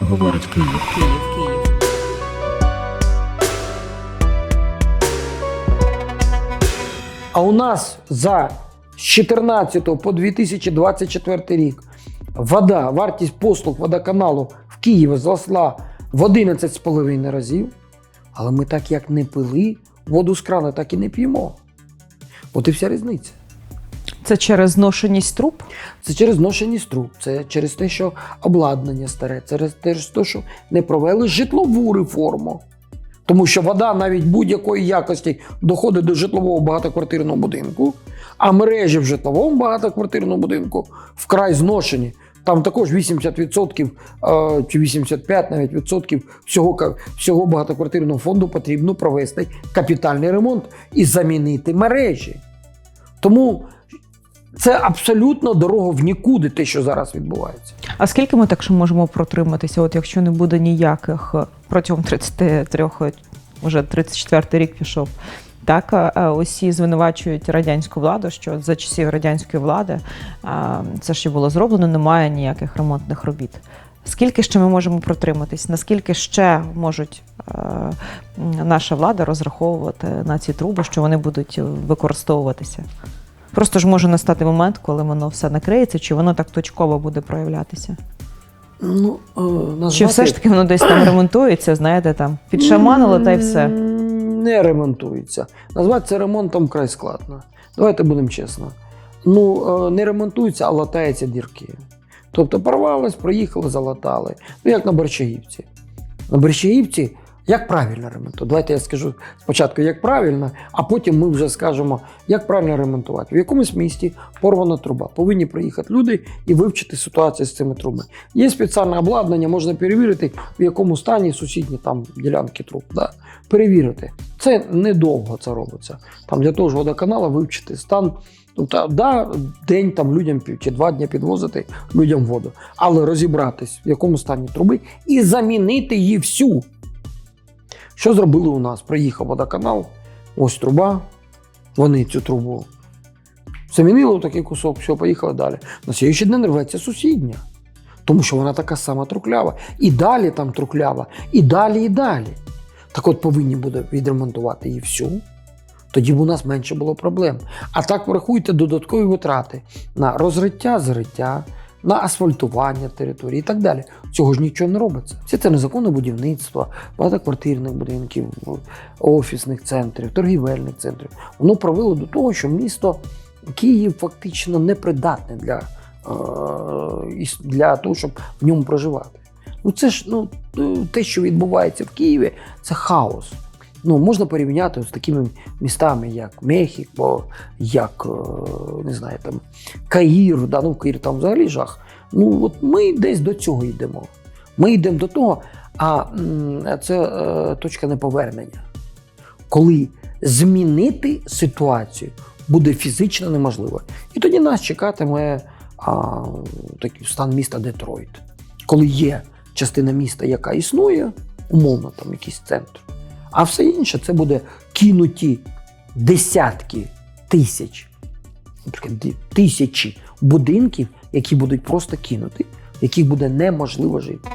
говорить Київ. Київ, Київ. А у нас за з 14 по 2024 рік вода, вартість послуг водоканалу в Києві зросла в 11,5 разів. Але ми так як не пили, воду з крана так і не п'ємо. От і вся різниця. Це через зношеність труб? Це через зношеність труб, це через те, що обладнання старе, через те, що не провели житлову реформу. Тому що вода навіть будь-якої якості доходить до житлового багатоквартирного будинку, а мережі в житловому багатоквартирному будинку вкрай зношені. Там також 80% е, чи 85 навіть відсотків всього, всього багатоквартирного фонду потрібно провести капітальний ремонт і замінити мережі. Тому це абсолютно дорога в нікуди, те, що зараз відбувається. А скільки ми так ще можемо протриматися, от якщо не буде ніяких е, протягом 33, е, вже 34 рік пішов. Так, е, е, усі звинувачують радянську владу, що за часів радянської влади це ще було зроблено, немає ніяких ремонтних робіт. Скільки ще ми можемо протриматись? Наскільки ще можуть наша влада розраховувати на ці труби, що вони будуть використовуватися? Просто ж може настати момент, коли воно все накриється, чи воно так точково буде проявлятися? Ну, е, назвати... Чи все ж таки воно десь там ремонтується, знаєте, там підшаманило та й все. Не ремонтується. Назвати це ремонтом край складно. Давайте будемо чесно. Ну, е, не ремонтується, а латаються дірки. Тобто порвалось, проїхали, залатали. Ну, як на Борщагівці. На Борщагівці як правильно ремонтувати? Давайте я скажу спочатку, як правильно, а потім ми вже скажемо, як правильно ремонтувати. В якомусь місті порвана труба. Повинні приїхати люди і вивчити ситуацію з цими трубами. Є спеціальне обладнання, можна перевірити, в якому стані сусідні там ділянки труб. Да? Перевірити. Це недовго це робиться. Там для того ж водоканала вивчити стан. Тобто, да, день там людям чи два дні підвозити людям воду, але розібратись, в якому стані труби, і замінити її всю. Що зробили у нас? Приїхав водоканал, ось труба. Вони цю трубу замінили такий кусок, все, поїхали далі. На слідчий день рветься сусідня. Тому що вона така сама труклява. І далі там труклява, і далі, і далі. Так от повинні буде відремонтувати її всю. Тоді б у нас менше було проблем. А так врахуйте додаткові витрати на розриття, зриття, на асфальтування території і так далі. Цього ж нічого не робиться. Все це незаконне будівництво, багатоквартирних будинків, офісних центрів, торгівельних центрів. Воно привело до того, що місто Київ фактично непридатне для, е, для того, щоб в ньому проживати. Ну це ж ну, те, що відбувається в Києві, це хаос. Ну, можна порівняти з такими містами, як Мехіко, як е, не знаю, там Каїр, да, ну Каїр там взагалі жах. Ну от ми десь до цього йдемо. Ми йдемо до того, а це е, точка неповернення. Коли змінити ситуацію буде фізично неможливо. І тоді нас чекатиме а, такий стан міста Детройт, коли є частина міста, яка існує, умовно, там якийсь центр. А все інше це буде кинуті десятки тисяч, наприклад, тисячі будинків, які будуть просто кинуті, яких буде неможливо жити.